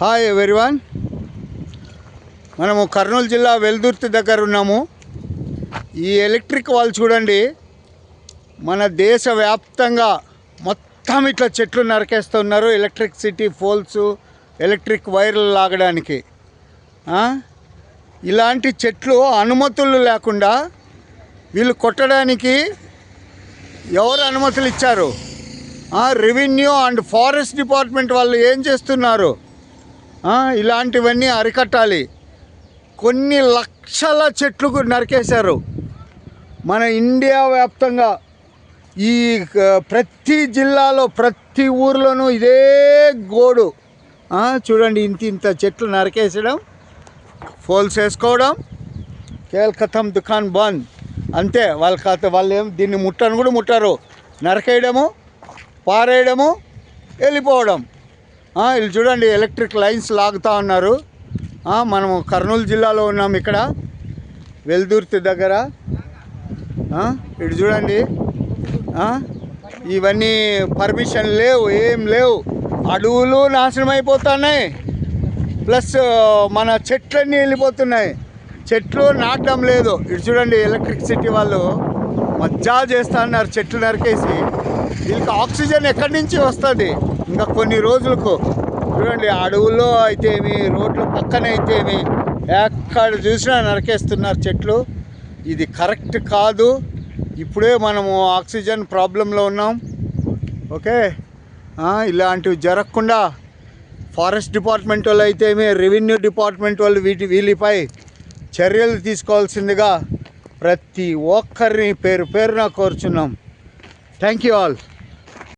Hi everyone మనము కర్నూలు జిల్లా వెల్దుర్తి దగ్గర ఉన్నాము. ఈ ఎలక్ట్రిక్ వాళ్ళు చూడండి. మన దేశ వ్యాప్తంగా మొత్తం ఇట్లా చెట్లు నరికేస్తున్నారు. ఎలక్ట్రిసిటీ పోల్స్ ఎలక్ట్రిక్ వైర్లు లాగడానికి. ఇలాంటి చెట్లు అనుమతులు లేకుండా వీళ్ళు కొట్టడానికి ఎవరు అనుమతులు ఇచ్చారు? రెవెన్యూ అండ్ ఫారెస్ట్ డిపార్ట్మెంట్ వాళ్ళు ఏం చేస్తున్నారు? ఇలాంటివన్నీ అరికట్టాలి. కొన్ని లక్షల చెట్లు నరికేశారు. మన ఇండియా వ్యాప్తంగా ఈ ప్రతి జిల్లాలో ప్రతి ఊర్లోనూ ఇదే గోడు. చూడండి ఇంత ఇంత చెట్లు నరికేసడం ఫోల్స్ వేసుకోవడం కేల్కతం దుకాన్ బంద్. అంతే వాళ్ళ కథ వాళ్ళు ఏం దీన్ని ముట్టను కూడా ముట్టారు. నరకేయడము పారేయడము వెళ్ళిపోవడం. వీళ్ళు చూడండి ఎలక్ట్రిక్ లైన్స్ లాగుతూ ఉన్నారు. మనము కర్నూలు జిల్లాలో ఉన్నాం ఇక్కడ. వెల్దుర్తి దగ్గర. ఇటు చూడండి. ఇవన్నీ పర్మిషన్ లేవు ఏం లేవు. అడవులు నాశనం అయిపోతున్నాయి. ప్లస్ మన చెట్లన్నీ వెళ్ళిపోతున్నాయి. చెట్లు నాటడం లేదు. ఇటు చూడండి ఎలక్ట్రిసిటీ వాళ్ళు మజ్జా చేస్తా ఉన్నారు చెట్లు నరికేసి. వీళ్ళకి ఆక్సిజన్ ఎక్కడి నుంచి వస్తుంది? ఇంకా కొన్ని రోజులకు చూడండి అడవుల్లో అయితే ఏమి రోడ్ల పక్కన అయితే ఏమి ఎక్కడ చూసినా నరికేస్తున్నారు చెట్లు. ఇది కరెక్ట్ కాదు. ఇప్పుడే మనము ఆక్సిజన్ ప్రాబ్లంలో ఉన్నాం. ఓకే? ఇలాంటివి జరగకుండా ఫారెస్ట్ డిపార్ట్మెంట్ వాళ్ళు అయితేమి రెవెన్యూ డిపార్ట్మెంట్ వాళ్ళు వీటి వీళ్ళపై చర్యలు తీసుకోవాల్సిందిగా ప్రతి ఒక్కరిని పేరు పేరున కోరుచున్నాం. Thank you all